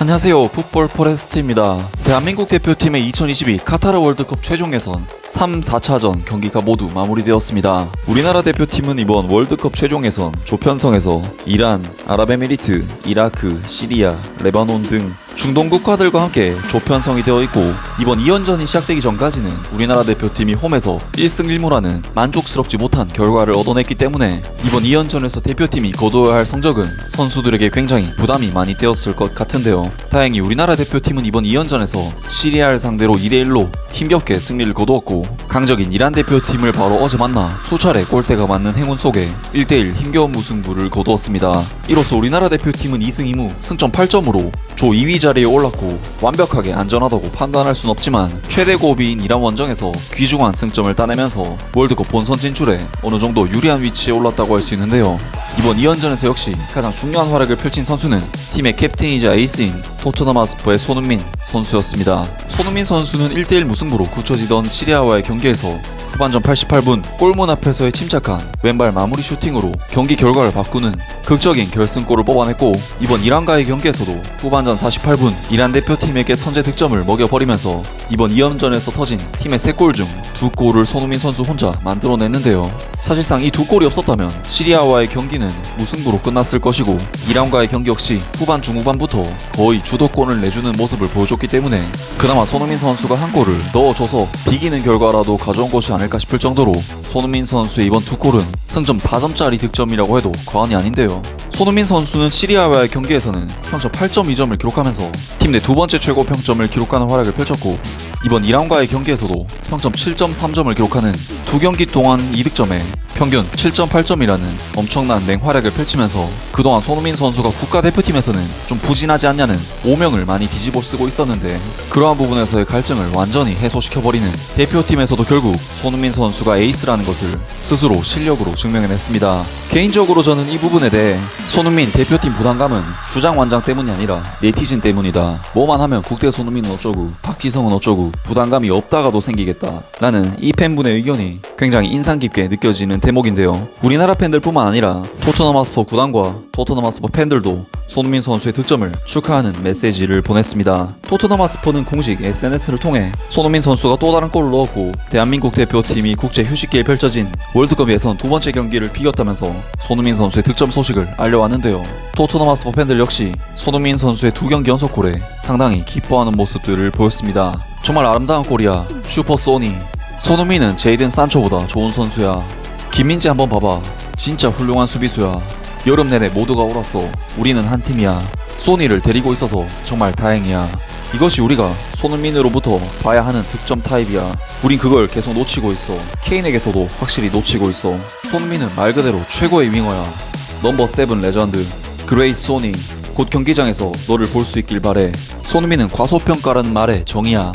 안녕하세요. 풋볼 포레스트입니다. 대한민국 대표팀의 2022 카타르 월드컵 최종 예선 3, 4차전 경기가 모두 마무리되었습니다. 우리나라 대표팀은 이번 월드컵 최종 예선 조편성에서 이란, 아랍에미리트, 이라크, 시리아, 레바논 등 중동 국가들과 함께 조편성이 되어 있고 이번 2연전이 시작되기 전까지는 우리나라 대표팀이 홈에서 1승 1무라는 만족스럽지 못한 결과를 얻어냈기 때문에 이번 2연전에서 대표팀이 거두어야 할 성적은 선수들에게 굉장히 부담이 많이 되었을 것 같은데요. 다행히 우리나라 대표팀은 이번 2연전에서 시리아를 상대로 2대1로 힘겹게 승리를 거두었고 강적인 이란 대표팀을 바로 어제 만나 수차례 골대가 맞는 행운 속에 1대1 힘겨운 무승부를 거두었습니다. 이로써 우리나라 대표팀은 2승 2무 승점 8점으로 조 2위 자리에 올랐고 완벽하게 안전하다고 판단할 순 없지만 최대 고비인 이란 원정에서 귀중한 승점을 따내면서 월드컵 본선 진출에 어느 정도 유리한 위치에 올랐다고 할 수 있는데요. 이번 2연전에서 역시 가장 중요한 활약을 펼친 선수는 팀의 캡틴이자 에이스인 토트넘 아스퍼의 손흥민 선수였습니다. 손흥민 선수는 1대1 무승부로 굳혀지던 시리아와의 경기에서 후반전 88분 골문 앞에서의 침착한 왼발 마무리 슈팅으로 경기 결과를 바꾸는 극적인 결승골을 뽑아냈고 이번 이란과의 경기에서도 후반전 48분 이란 대표팀에게 선제 득점을 먹여버리면서 이번 2연전에서 터진 팀의 3골 중 2골을 손흥민 선수 혼자 만들어냈는데요. 사실상 이 두 골이 없었다면 시리아와의 경기는 무승부로 끝났을 것이고 이란과의 경기 역시 후반 중후반부터 거의 주도권을 내주는 모습을 보여줬기 때문에 그나마 손흥민 선수가 한 골을 넣어줘서 비기는 결과라도 가져온 것이 아 닐까 싶을 정도로 손흥민 선수의 이번 두 골은 승점 4점짜리 득점이라고 해도 과언이 아닌데요. 손흥민 선수는 시리아와의 경기에서는 평점 8.2점을 기록하면서 팀 내 두 번째 최고 평점을 기록하는 활약을 펼쳤고 이번 이란과의 경기에서도 평점 7.3점을 기록하는 두 경기 동안 2득점에 평균 7.8점이라는 엄청난 맹활약을 펼치면서 그동안 손흥민 선수가 국가대표팀에서는 좀 부진하지 않냐는 오명을 많이 뒤집어 쓰고 있었는데 그러한 부분에서의 갈증을 완전히 해소시켜버리는 대표팀에서도 결국 손흥민 선수가 에이스라는 것을 스스로 실력으로 증명해냈습니다. 개인적으로 저는 이 부분에 대해 손흥민 대표팀 부담감은 주장 완장 때문이 아니라 네티즌 때문이다. 뭐만 하면 국대 손흥민은 어쩌고 박지성은 어쩌고 부담감이 없다가도 생기겠다. 라는 이 팬분의 의견이 굉장히 인상 깊게 느껴지는 대목인데요. 우리나라 팬들뿐만 아니라 토트넘 하스퍼 구단과 토트넘 하스퍼 팬들도 손흥민 선수의 득점을 축하하는 메시지를 보냈습니다. 토트넘 하스퍼는 공식 SNS를 통해 손흥민 선수가 또 다른 골을 넣었고 대한민국 대표팀이 국제 휴식기에 펼쳐진 월드컵 예선 두 번째 경기를 비겼다면서 손흥민 선수의 득점 소식을 알려왔는데요. 토트넘 하스퍼 팬들 역시 손흥민 선수의 두 경기 연속골에 상당히 기뻐하는 모습들을 보였습니다. 정말 아름다운 골이야. 슈퍼 소니. 손흥민은 제이든 산초보다 좋은 선수야. 김민재 한번 봐봐. 진짜 훌륭한 수비수야. 여름 내내 모두가 울었어. 우리는 한 팀이야. 소니를 데리고 있어서 정말 다행이야. 이것이 우리가 손흥민으로부터 봐야 하는 득점 타입이야. 우린 그걸 계속 놓치고 있어. 케인에게서도 확실히 놓치고 있어. 손흥민은 말 그대로 최고의 윙어야. 넘버 세븐 레전드. 그레이스 소니. 곧 경기장에서 너를 볼 수 있길 바래. 손흥민은 과소평가라는 말에 정의야.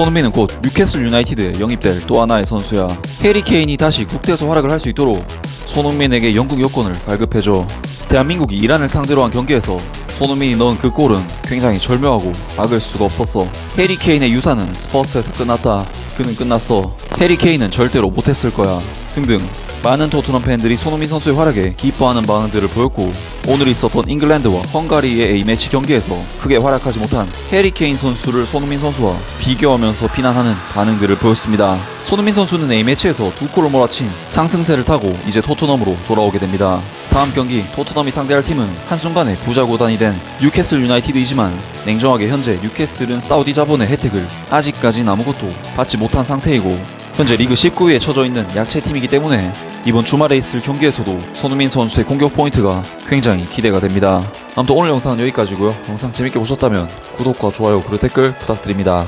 손흥민은 곧 뉴캐슬 유나이티드에 영입될 또 하나의 선수야. 해리 케인이 다시 국대에서 활약을 할 수 있도록 손흥민에게 영국 여권을 발급해줘. 대한민국이 이란을 상대로 한 경기에서 손흥민이 넣은 그 골은 굉장히 절묘하고 막을 수가 없었어. 해리 케인의 유산은 스퍼스에서 끝났다. 그는 끝났어. 해리 케인은 절대로 못했을 거야. 등등. 많은 토트넘 팬들이 손흥민 선수의 활약에 기뻐하는 반응들을 보였고 오늘 있었던 잉글랜드와 헝가리의 A매치 경기에서 크게 활약하지 못한 해리 케인 선수를 손흥민 선수와 비교하면서 비난하는 반응들을 보였습니다. 손흥민 선수는 A매치에서 두 골을 몰아친 상승세를 타고 이제 토트넘으로 돌아오게 됩니다. 다음 경기 토트넘이 상대할 팀은 한순간에 부자 구단이 된 뉴캐슬 유나이티드이지만 냉정하게 현재 뉴캐슬은 사우디 자본의 혜택을 아직까진 아무것도 받지 못한 상태이고 현재 리그 19위에 처져 있는 약체 팀이기 때문에 이번 주말에 있을 경기에서도 손흥민 선수의 공격 포인트가 굉장히 기대가 됩니다. 아무튼 오늘 영상은 여기까지고요. 영상 재밌게 보셨다면 구독과 좋아요 그리고 댓글 부탁드립니다.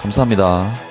감사합니다.